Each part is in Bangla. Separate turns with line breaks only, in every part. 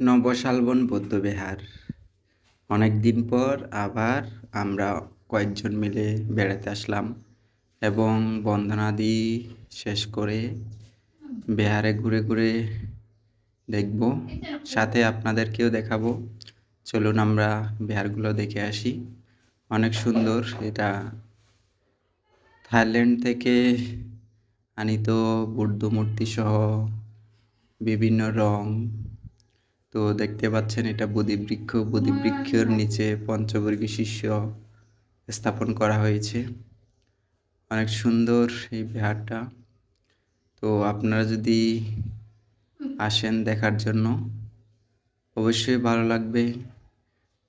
নবশালবন বৌদ্ধবিহার। অনেক দিন পর আবার আমরা কয়েকজন মিলে বেড়াতে আসলাম এবং বন্দনাদি শেষ করে বিহারে ঘুরে ঘুরে দেখব। সাথে আপনাদেরকেও দেখাবো। চলুন আমরা বিহারগুলো দেখে আসি। অনেক সুন্দর এটা। থাইল্যান্ড থেকে আনিত বুদ্ধ মূর্তি সহ বিভিন্ন রং তো দেখতে পাচ্ছেন এটা বোধিবৃক্ষ বোধিবৃক্ষের নিচে পঞ্চবর্গী শিষ্য স্থাপন করা হয়েছে। অনেক সুন্দর এই বিহারটা। তো আপনারা যদি আসেন দেখার জন্য অবশ্যই ভালো লাগবে।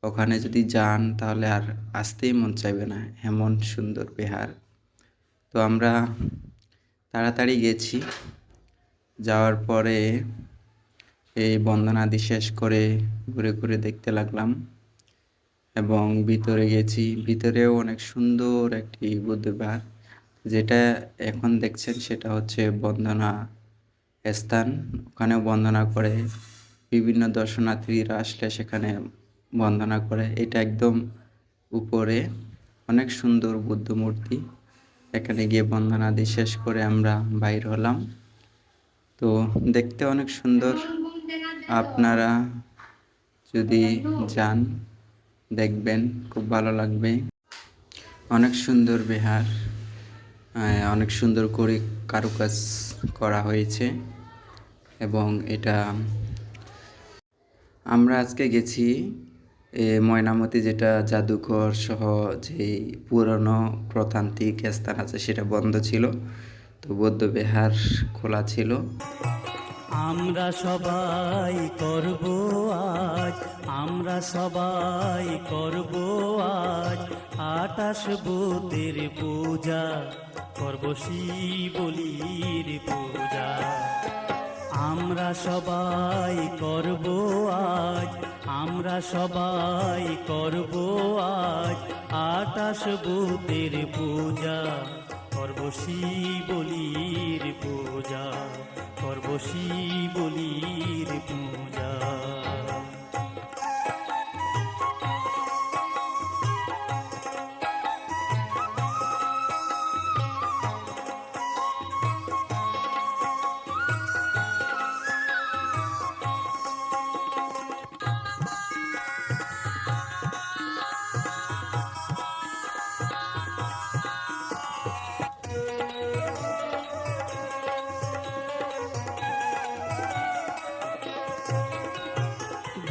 ওখানে যদি যান তাহলে আর আসতেই মন চাইবে না এমন সুন্দর বিহার। তো আমরা তাড়াতাড়ি গেছি। যাওয়ার পরে এই বন্দনাদি শেষ করে ঘুরে ঘুরে দেখতে লাগলাম। এবং ভিতরে গেছি। ভিতরেও অনেক সুন্দর একটি বুদ্ধবিহার। যেটা এখন দেখছেন সেটা হচ্ছে বন্দনা স্থান। ওখানেও বন্দনা করে। বিভিন্ন দর্শনার্থীরা আসলে সেখানে বন্দনা করে। এটা একদম উপরে। অনেক সুন্দর বুদ্ধ মূর্তি। এখানে গিয়ে বন্দনাদি শেষ করে আমরা বাইর হলাম। তো দেখতে অনেক সুন্দর। আপনারা যদি যান, দেখবেন, খুব ভালো লাগবে। অনেক সুন্দর বিহার অনেক সুন্দর করে কারুকাজ করা হয়েছে এবং এটা আমরা আজকে গেছি ময়নামতি যেটা জাদুঘর সহ যে পুরনো প্রতান্ত্রিক স্থান আছে সেটা বন্ধ ছিল, তো বৌদ্ধবিহার খোলা ছিল।
আমরা সবাই করব আজ, আমরা সবাই করব আজ। আটাশ বুতের পূজা, করব শিবলির পূজা। আমরা সবাই করব আজ, আমরা সবাই করব আজ। আটাশ বুতের পূজা, করব শিবলির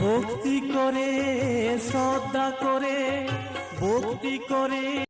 ভক্তি করে শ্রদ্ধা করে ভক্তি করে।